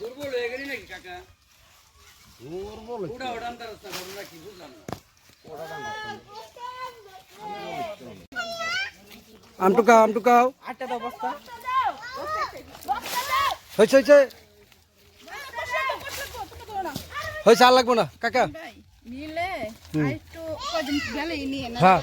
দুর্বল হয়ে গেলি নাকি কাকা? উড়া উড়ান তার রাস্তা ঘটনা কি বুঝলাম না। হয়েছে হয়েছে। হয়েছে আর লাগবো না কাকা। নিলে হ্যাঁ।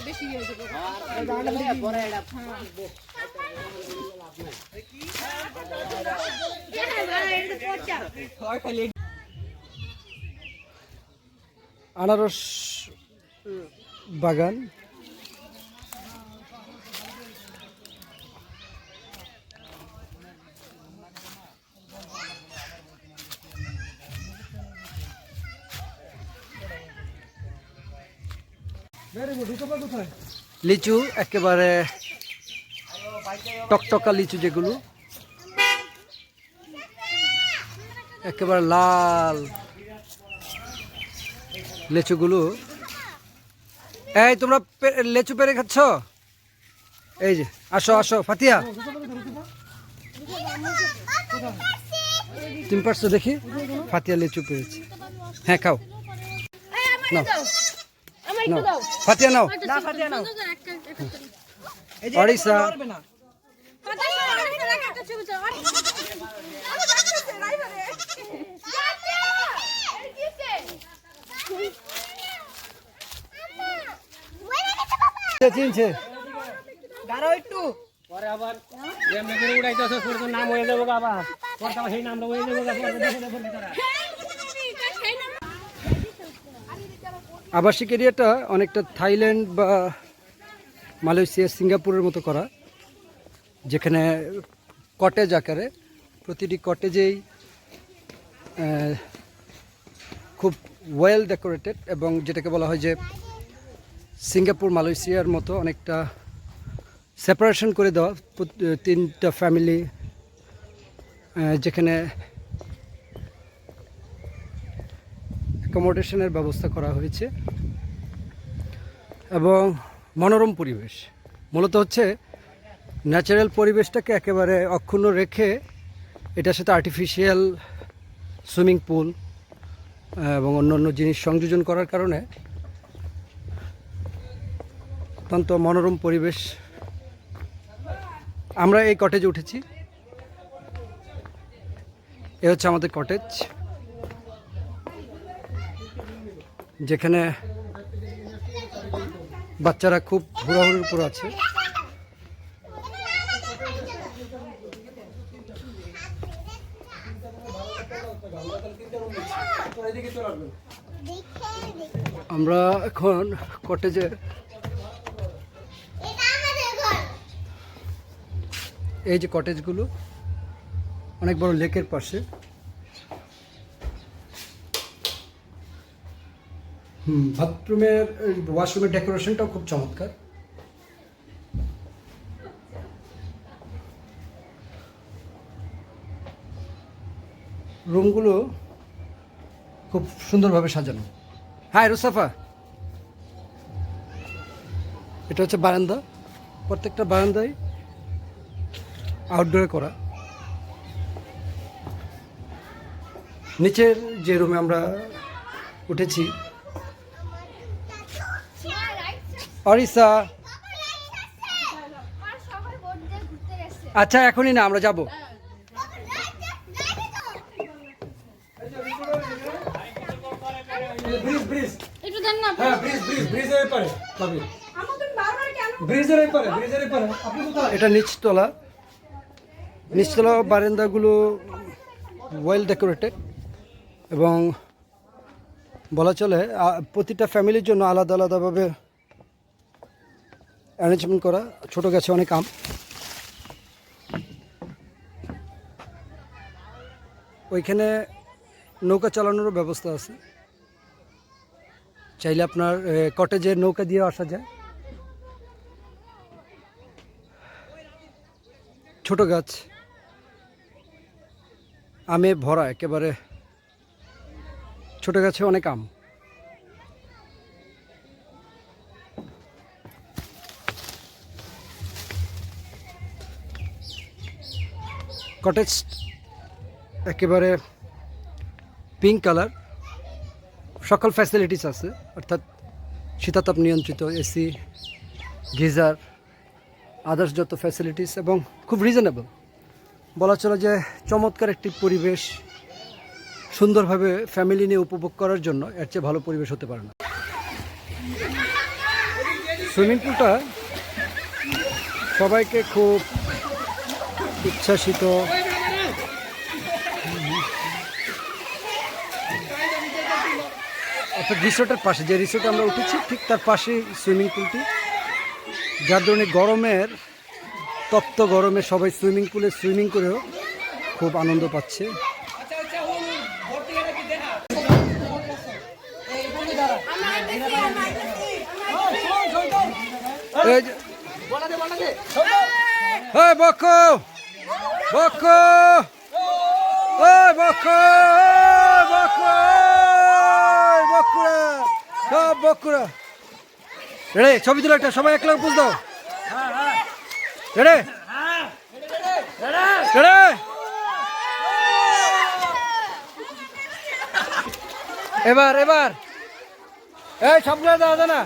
আনারস বাগান। লিচু একেবারে টকটকা লিচু যেগুলো। একেবারে লাল লেচুগুলো। এই তোমরা লেচু পেরে খাচ্ছ? এই যে আসো আসো ফাতিয়া। তুমি পারছ দেখি ফাতিয়া লেচু পেরেছি হ্যাঁ খাও। নাও। নাও। ফাতিয়া নাও। না ফাটিয়া নাও। অরিসা। আরেকটা রাখ, একটা চিনছে। পরে আবার উড়াইতেছ নাম হয়ে যাব আবার। সেই নামটা হয়ে যাব গা পরে দেখে দেখে তারা আবাসিক এরিয়াটা অনেকটা থাইল্যান্ড বা মালয়েশিয়া, সিঙ্গাপুরের মতো করা, যেখানে কটেজ আকারে, প্রতিটি কটেজেই খুব ওয়েল ডেকোরেটেড এবং যেটাকে বলা হয় যে সিঙ্গাপুর, মালয়েশিয়ার মতো অনেকটা সেপারেশন করে দেওয়া তিনটা ফ্যামিলি যেখানে অ্যাকোমোডেশনের ব্যবস্থা করা হয়েছে। এবং মনোরম পরিবেশ। মূলত হচ্ছে ন্যাচারাল পরিবেশটাকে একেবারে অক্ষুণ্ণ রেখে এটার সাথে আর্টিফিশিয়াল সুইমিং পুল এবং অন্য অন্য জিনিস সংযোজন করার কারণে অত্যন্ত মনোরম পরিবেশ আমরা এই কটেজে উঠেছি। এ হচ্ছে আমাদের কটেজ যেখানে বাচ্চারা খুব হুড়াহুড়ির উপর আছে। আমরা এখন কটেজে এই যে কটেজগুলো অনেক বড় লেকের পাশে। হুম, বাথরুমের ওয়াশরুমের ডেকোরেশনটাও খুব চমৎকার। রুমগুলো খুব সুন্দরভাবে সাজানো। হ্যাঁ রুসাফা এটা হচ্ছে বারান্দা। প্রত্যেকটা বারান্দায় আউটডোরে করা। নিচের যে রুমে আমরা উঠেছি অরিসা। আচ্ছা এখনই না আমরা যাব। ব্রিজ ব্রিজ একটু দেন না হ্যাঁ এটা নিচতলা। নিচতলা বারান্দাগুলো ওয়েল ডেকোরেটেড এবং বলা চলে প্রতিটা ফ্যামিলির জন্য আলাদা আলাদাভাবে অ্যারেঞ্জমেন্ট করা, ছোট গাছে অনেক আম। ওইখানে নৌকা চালানোরও ব্যবস্থা আছে। চাইলে আপনার কটেজে নৌকা দিয়ে আসা যায়। ছোট গাছ। আমে ভরা, একেবারে ছোট গাছে অনেক আম। কটেজ একেবারে পিঙ্ক কালার সকল ফ্যাসিলিটিস আছে, অর্থাৎ শীতাতাপ নিয়ন্ত্রিত এসি গিজার আদার্স যত ফ্যাসিলিটিস এবং খুব রিজনেবল বলা চলে যে চমৎকার একটি পরিবেশ সুন্দরভাবে ফ্যামিলি নিয়ে উপভোগ করার জন্য এর চেয়ে ভালো পরিবেশ হতে পারে না। সুইমিং পুলটা সবাইকে খুব উচ্ছ্বাসিত অর্থাৎ রিসোর্টের পাশে যে রিসোর্টে আমরা উঠেছি ঠিক তার পাশেই সুইমিং পুলটি যার ধরনের গরমের তপ্ত গরমে সবাই সুইমিং পুলে সুইমিং করেও খুব আনন্দ পাচ্ছে। এই যে- বকো। ওই বকো ওই বকুড়া সব বকুড়া রে। ছবি তুলে একটা, সবাই একলা বুঝ দাও। রে রে এবার এবার। এই সবগুলো দাও দাও না